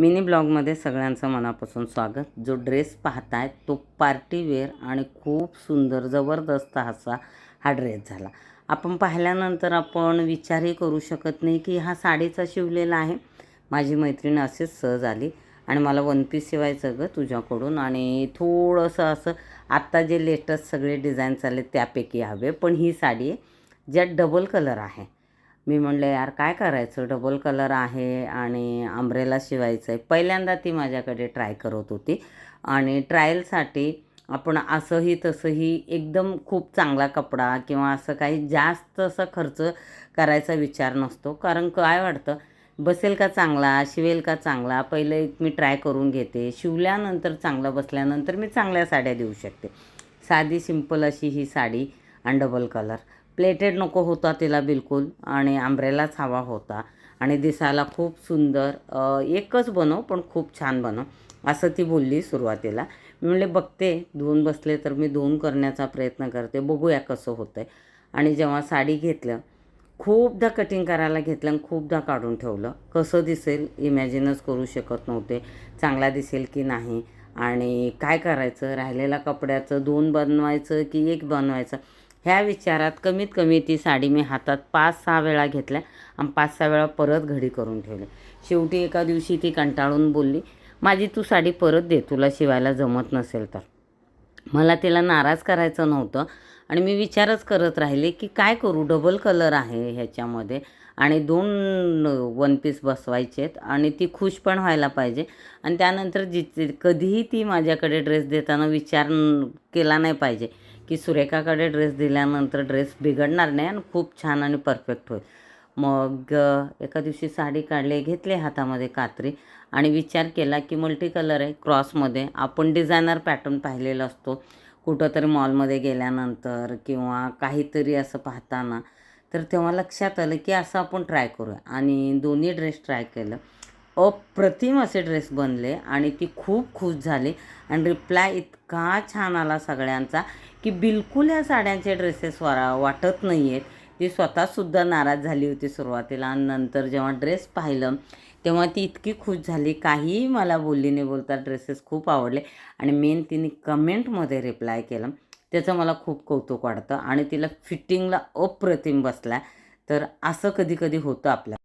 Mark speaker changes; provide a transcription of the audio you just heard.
Speaker 1: Mini ब्लॉगमध्ये सगळ्यांचं मनापासून स्वागत. जो ड्रेस पाहताय तो पार्टीवेअर आणि खूप सुंदर जबरदस्त असा हा ड्रेस झाला. आपण पाहिल्यानंतर आपण विचारही करू शकत नाही की हा साडीचा शिवलेला आहे. माझी मैत्रीण असेच सहज आली आणि मला वन पीस शिवायचं गं तुझ्याकडून आणि थोडंसं असं आत्ता जे लेटेस्ट सगळे डिझाईन चालले त्यापैकी हवे. पण ही साडी आहे ज्यात डबल कलर आहे. मी म्हणलं यार काय करायचं? डबल कलर आहे आणि आंब्रेला शिवायचं आहे पहिल्यांदा ती माझ्याकडे ट्राय करत होती. आणि ट्रायलसाठी आपण असंही तसंही एकदम खूप चांगला कपडा किंवा असं काही जास्त असं खर्च करायचा विचार नसतो. कारण काय वाटतं? बसेल का चांगला? शिवेल का चांगला? पहिले एक मी ट्राय करून घेते. शिवल्यानंतर चांगलं बसल्यानंतर मी चांगल्या साड्या देऊ शकते. साधी सिंपल अशी ही साडी आणि डबल कलर. प्लेटेड नको होता तिला बिलकुल आणि आंब्रेलाच हवा होता. आणि दिसायला खूप सुंदर एकच बनव पण खूप छान बनव असं ती बोलली सुरुवातीला. मी म्हणले बघते धुवून बसले तर मी धुवून करण्याचा प्रयत्न करते बघूया कसं होतं आहे आणि जेव्हा साडी घेतलं खूपदा कटिंग करायला घेतलं आणि खूपदा काढून ठेवलं. कसं दिसेल इमॅजिनच करू शकत नव्हते चांगला दिसेल की नाही. आणि काय करायचं राहिलेल्या कपड्याचं दोन बनवायचं की एक बनवायचं? ह्या विचारात कमीत कमी ती साडी मी हातात पाच सहा वेळा घेतल्या आणि पाच सहा वेळा परत घडी करून ठेवली. शेवटी एका दिवशी ती कंटाळून बोलली माझी तू साडी परत दे तुला शिवायला जमत नसेल तर. मला तिला नाराज करायचं नव्हतं आणि मी विचारच करत राहिले की काय करू? डबल कलर आहे ह्याच्यामध्ये आणि दोन वन पीस बसवायचे आहेत आणि ती खुश पण व्हायला पाहिजे. आणि त्यानंतर जि कधीही ती माझ्याकडे ड्रेस देताना विचार केला नाही पाहिजे. की सुरेखाकडे ड्रेस दिल्यानंतर ड्रेस बिघडणार नाही आणि खूप छान आणि परफेक्ट होईल. मग एका दिवशी साडी काढले घेतले हातामध्ये कात्री आणि विचार केला की मल्टी कलर आहे क्रॉसमध्ये आपण डिझायनर पॅटर्न पाहिलेला असतो. कुठंतरी मॉलमध्ये गेल्यानंतर किंवा काहीतरी असं पाहताना. तर तेव्हा लक्षात आलं की असं आपण ट्राय करूया. आणि दोन्ही ड्रेस ट्राय केलं. अप्रतिम असे ड्रेस बनले आणि ती खूप खुश झाली. आणि रिप्लाय इतका छान आला सगळ्यांचा की बिलकुल या साड्यांचे ड्रेसेस वा वाटत नाही आहेत ती स्वतःसुद्धा नाराज झाली होती सुरुवातीला आणि नंतर जेव्हा ड्रेस पाहिलं तेव्हा ती इतकी खुश झाली. काहीही मला बोलली नाही बोलता ड्रेसेस खूप आवडले. आणि मेन तिने कमेंटमध्ये रिप्लाय केलं. त्याचं मला खूप कौतुक वाटतं आणि तिला फिटिंगला अप्रतिम बसला तर असं कधी कधी होतं आपल्या